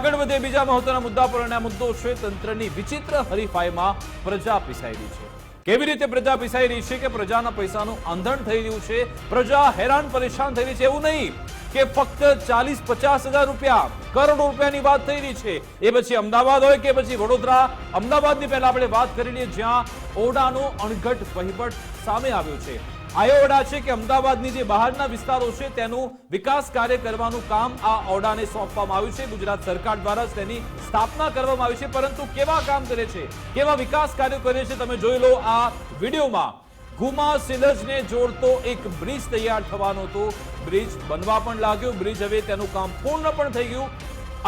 આગળ વધે બીજા મહત્વના મુદ્દા પર અને મુદ્દો છે તંત્રની વિચિત્ર હરીફાઈમાં પ્રજા રહી છે. કેવી રીતે પ્રજા પીસાઈ રહી છે કે પ્રજાના પૈસાનું આંધણ થઈ રહ્યું છે? પ્રજા હેરાન પરેશાન થઈ રહી છે એવું નહીં કે ફક્ત ચાલીસ પચાસ હજાર રૂપિયા, કરોડો રૂપિયાની વાત થઈ રહી છે. એ પછી અમદાવાદ હોય કે પછી વડોદરા, અમદાવાદની પહેલા આપણે વાત કરી લઈએ જ્યાં ઓડાનો અણઘટ વહીવટ સામે આવ્યો છે. આયો ઓડા છે કે અમદાવાદની જે બહારના વિસ્તારો છે, તેનું વિકાસ કાર્ય કરવાનું કામ આ ઓડાને સોંપવામાં આવ્યું છે. ગુજરાત સરકાર દ્વારા તેની સ્થાપના કરવામાં આવી છે. પરંતુ કેવા કામ કરે છે? કેવા વિકાસ કાર્યો કરે છે? તમે જોઈ લો આ વિડીયોમાં. ગુમા સિલજને જોડતો એક બ્રિજ તૈયાર થવાનો હતો. બ્રિજ બનવા પણ લાગ્યો. બ્રિજ હવે તેનું કામ પૂર્ણ પણ થઈ ગયું.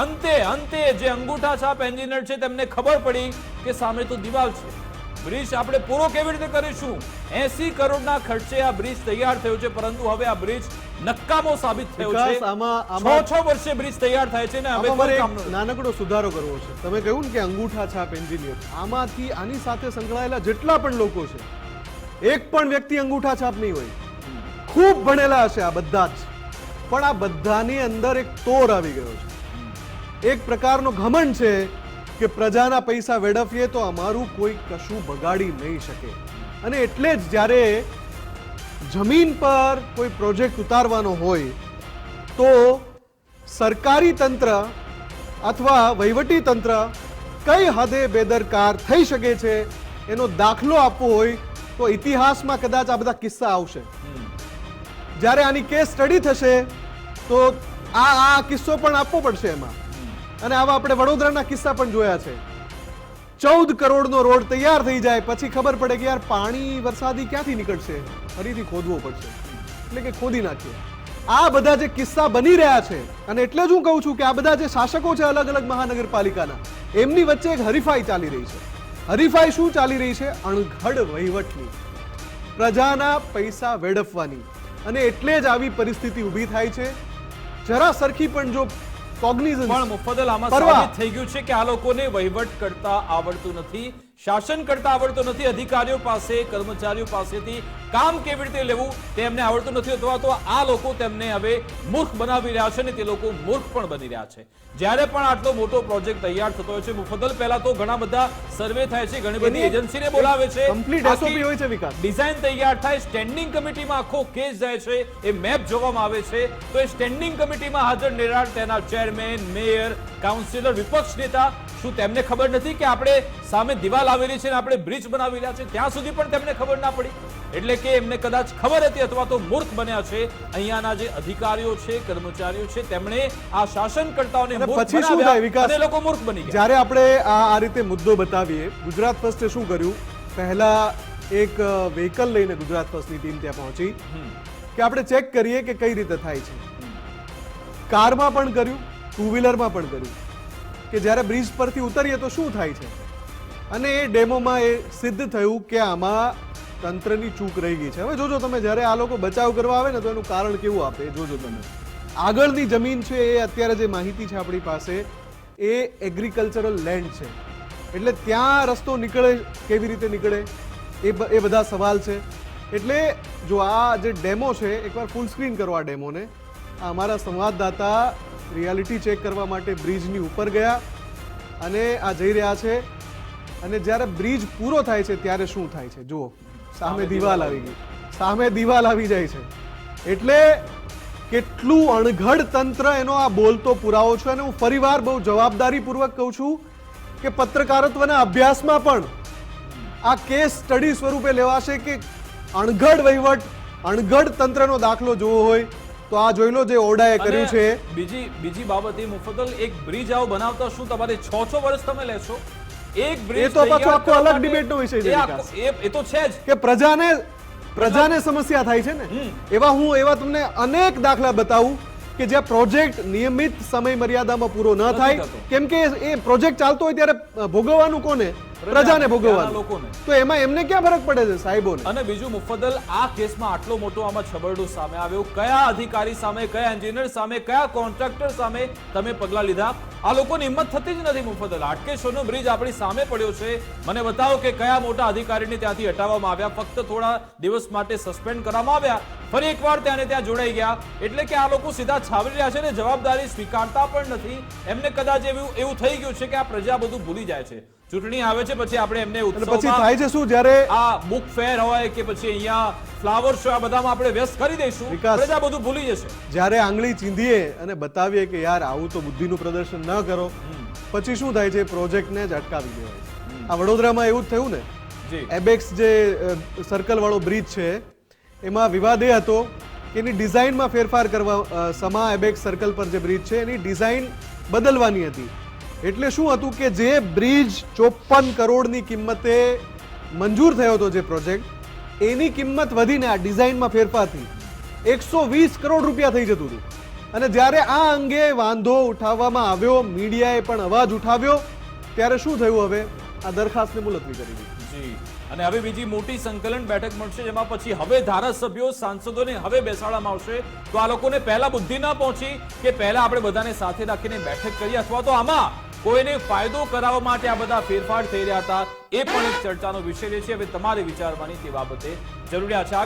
અંતે અંતે જે અંગૂઠા છાપ એન્જિનિયર છે, તેમને ખબર પડી કે સામે તો દિવાલ છે. બ્રિજ આપણે પૂરો કેવી રીતે કરીશું? એસી કરોડના ખર્ચે આ બ્રિજ તૈયાર થયો છે પરંતુ હવે આ બ્રિજ નકામો સાબિત થયો છે. છ છ વર્ષે બ્રિજ તૈયાર થાય છે ને હવે. નાનકડો સુધારો કરવો છે. તમે કહ્યું કે અંગૂઠા છાપ એન્જિનિયર. આમાંથી આની સાથે સંકળાયેલા જેટલા પણ લોકો છે એક પણ વ્યક્તિ અંગૂઠા છાપ નહીં હોય. ખૂબ ભણેલા હશે આ બધા જ. પણ આ બધાની અંદર એક તોર આવી ગયો છે. એક પ્રકારનો ઘમંડ છે કે પ્રજાના પૈસા વેડફીએ તો અમારું કોઈ કશું બગાડી નહીં શકે. અને એટલે જ જ્યારે જમીન પર કોઈ પ્રોજેક્ટ ઉતારવાનો હોય, તો સરકારી તંત્ર અથવા વહીવટી તંત્ર કઈ હદે બેદરકાર થઈ શકે છે, એનો દાખલો આપવો હોય, તો ઇતિહાસમાં કદાચ આ બધા કિસ્સા આવશે. જ્યારે આની કેસ સ્ટડી થશે, તો આ આ કિસ્સો પણ આપવો પડશે એમાં. અને આવા આપણે વડોદરાના કિસ્સા પણ જોયા છે. ચૌદ કરોડનો રોડ તૈયાર થઈ જાય, પછી ખબર પડે કે યાર પાણી વરસાદી ક્યાંથી નીકળશે? ફરીથી ખોદવો પડશે. એટલે કે ખોદી નાખીએ. આ બધા જે કિસ્સા બની રહ્યા છે, અને એટલે જ હું કહું છું કે આ બધા જે શાસકો છે અલગ અલગ મહાનગરપાલિકાના, એમની વચ્ચે એક હરીફાઈ ચાલી રહી છે. હરીફાઈ શું ચાલી રહી છે? અણઘડ વહીવટની. પ્રજાના પૈસા વેડફવાની. અને એટલે જ આવી પરિસ્થિતિ ઊભી થાય છે. જરા સરખી પણ જો કોગ્નિઝન્સ પણ મુફદ્દલ આમાં સાબિત થઈ ગયું છે કે આ લોકોને વહીવટ કરતા આવડતું નથી શાસન કરતા આવડતું નથી અધિકારીઓ પાસે કર્મચારીઓ પાસેથી કામ કેવી રીતે લેવું તેમને આવડતું નથી અથવા તો આ લોકો તેમને હવે મૂર્ખ બનાવી રહ્યા છે ને તે લોકો મૂર્ખ પણ બની રહ્યા છે. જ્યારે પણ આટલો મોટો પ્રોજેક્ટ તૈયાર થતો હોય છે મુફદ્દલ પહેલા તો ઘણા બધા સર્વે થાય છે ઘણી બધી એજન્સીને બોલાવે છે. કમ્પ્લીટ એસઓપી હોય છે વિકાસ. ડિઝાઇન તૈયાર થાય સ્ટેન્ડિંગ કમિટીમાં આખો કેસ જાય છે એ મેપ જોવામાં આવે છે. તો એ સ્ટેન્ડિંગ કમિટીમાં હાજર નિરાળ તેના ચેરમેન મેયર કાઉન્સિલર વિપક્ષ નેતા શું તેમને ખબર નથી કે આપણે સામે દિવાલ આવેલી છે આપણે બ્રિજ બનાવી રહ્યા છે? ત્યાં સુધી પણ તેમને ખબર ના પડી. એટલે કે એમને કદાચ ખબર હતી અથવા તો મૂર્ખ બન્યા છે. અહીંયાના જે અધિકારીઓ છે કર્મચારીઓ છે તેમણે આ શાસનકર્તાઓને પછી શું થાય? વિકાસ લોકો મૂર્ખ બની ગયા. જ્યારે આપણે આ રીતે મુદ્દો બતાવીએ ગુજરાત ફર્સ્ટે શું કર્યું? પહેલા એક વેહિકલ લઈને ગુજરાત ફર્સ્ટની ટીમ ત્યાં પહોંચી કે આપણે ચેક કરીએ કે કઈ રીતે થાય છે. કારમાં પણ કર્યું. ટુ વ્હીલરમાં પણ કર્યું. કે જ્યારે બ્રિજ પરથી ઉતરીએ તો શું થાય છે? અને એ ડેમોમાં એ સિદ્ધ થયું કે આમાં તંત્રની ચૂક રહી ગઈ છે. હવે જોજો તમે, જ્યારે આ લોકો બચાવ કરવા આવે ને, તો એનું કારણ કેવું આપે? જોજો તમે. આગળની જમીન છે એ અત્યારે જે માહિતી છે આપણી પાસે, એ એગ્રીકલ્ચરલ લેન્ડ છે. એટલે ત્યાં રસ્તો નીકળે કેવી રીતે નીકળે? એ એ બધા સવાલ છે. એટલે જો આ જે ડેમો છે, એકવાર ફૂલ સ્ક્રીન કરો આ ડેમોને. અમારા સંવાદદાતા રિયાલિટી ચેક કરવા માટે બ્રિજની ઉપર ગયા અને આ જઈ રહ્યા છે. અને જ્યારે બ્રિજ પૂરો થાય છે ત્યારે શું થાય છે? જુઓ સામે દિવાલ. આવી ગઈ. સામે દિવાલ આવી જાય છે. એટલે કેટલું અણઘડ તંત્ર એનો આ બોલતો પુરાવો છે અને હું ફરીવાર બહુ જવાબદારીપૂર્વક કહું છું કે પત્રકારત્વના અભ્યાસમાં પણ આ કેસ સ્ટડી સ્વરૂપે લેવાશે કે અણઘડ વહીવટ અણઘડ તંત્રનો દાખલો જોવો હોય તો આ જોઈ લો જે ઓરડાએ કર્યું છે. બીજી બીજી બાબત એ મુફદ્દલ એક બ્રિજ આવો બનાવતા શું તમારે છ છ વર્ષ તમે લેશો? એક બ્રિજ એ તો પાછો આખો અલગ ડિબેટનો વિષય છે, એ તો છે જ. કે પ્રજાને પ્રજાને સમસ્યા થાય છે ને? એવા હું એવા તમને અનેક દાખલા બતાવું કે જ્યાં પ્રોજેક્ટ નિયમિત સમય મર્યાદામાં પૂરો ન થાય. કેમ કે એ પ્રોજેક્ટ ચાલતો હોય ત્યારે ભોગવવાનું કોને? પ્રજાને ભોગવવાનું. લોકોને. તો એમાં એમને ક્યાં ફરક પડે છે સાહેબોને? અને બીજું મુફદ્દલ આ કેસમાં આટલો મોટો આમાં છબરડું સામે આવ્યું. કયા અધિકારી સામે કયા એન્જિનિયર સામે કયા કોન્ટ્રાક્ટર સામે તમે પગલા લીધા? આ લોકોની હિંમત થતી જ નથી મુફદ્દલ. હાટકેશ્વરનો બ્રિજ આપણી સામે પડ્યો છે. મને બતાવો કે કયા મોટા અધિકારીને ત્યાંથી હટાવવામાં આવ્યા? ફક્ત થોડા દિવસ માટે સસ્પેન્ડ કરવામાં આવ્યા. ફરી એકવાર ત્યાંને ત્યાં જોડાઈ ગયા. એટલે કે આ લોકો સીધા છાવરી રહ્યા છે ને જવાબદારી સ્વીકારતા પણ નથી. એમને કદાચ એવું એવું થઈ ગયું છે કે આ પ્રજા બધું ભૂલી જાય છે. ચૂંટણી આવે છે પછી આપણે એમને પછી થાય છે શું? જ્યારે આ બુક ફેર હોય કે પછી અહીંયા ફ્લાવર શો આ બધામાં આપણે વ્યસ્ત કરી દઈશું. પ્રજા બધું ભૂલી જશે. જ્યારે આંગળી ચીંધીએ અને બતાવીએ કે યાર આવું તો બુદ્ધિનું પ્રદર્શન ન કરો. પછી શું થાય છે? પ્રોજેક્ટને જ અટકાવી દેવાય આ વડોદરામાં એવું જ થયું ને? જી. એબેક્સ જે સર્કલ વાળો બ્રિજ છે એમાં વિવાદ એ હતો કે એની ડિઝાઇનમાં ફેરફાર કરવા સમા એબેક્સ સર્કલ પર જે બ્રિજ છે એની ડિઝાઇન બદલવાની હતી. એટલે શું હતું કે જે બ્રિજ ચોપન કરોડની કિંમતે મંજૂર થયો હતો જે પ્રોજેક્ટ, એની કિંમત વધીને આ ડિઝાઇનમાં ફેરફારથી એકસો વીસ કરોડ રૂપિયા થઈ જતું હતું. અને જ્યારે આ અંગે વાંધો ઉઠાવવામાં આવ્યો, મીડિયાએ પણ અવાજ ઉઠાવ્યો, ત્યારે શું થયું હવે? આ દરખાસ્તને મુલતવી કરી દીધી. જી. અને હવે બીજી મોટી સંકલન બેઠક મળશે, જેમાં પછી હવે ધારાસભ્યો, સાંસદોને હવે બેસાડવામાં આવશે. તો આ લોકોને પહેલા બુદ્ધિ ન પહોંચી કે પહેલા આપણે બધાને સાથે રાખીને બેઠક કરીએ અથવા તો આમાં કોઈને ફાયદો કરાવવા માટે આ બધા ફેરફાર થઈ રહ્યા હતા. એ પણ એક ચર્ચાનો વિષય છે. હવે તમારે વિચારવાની તે બાબતે જરૂરિયાત છે.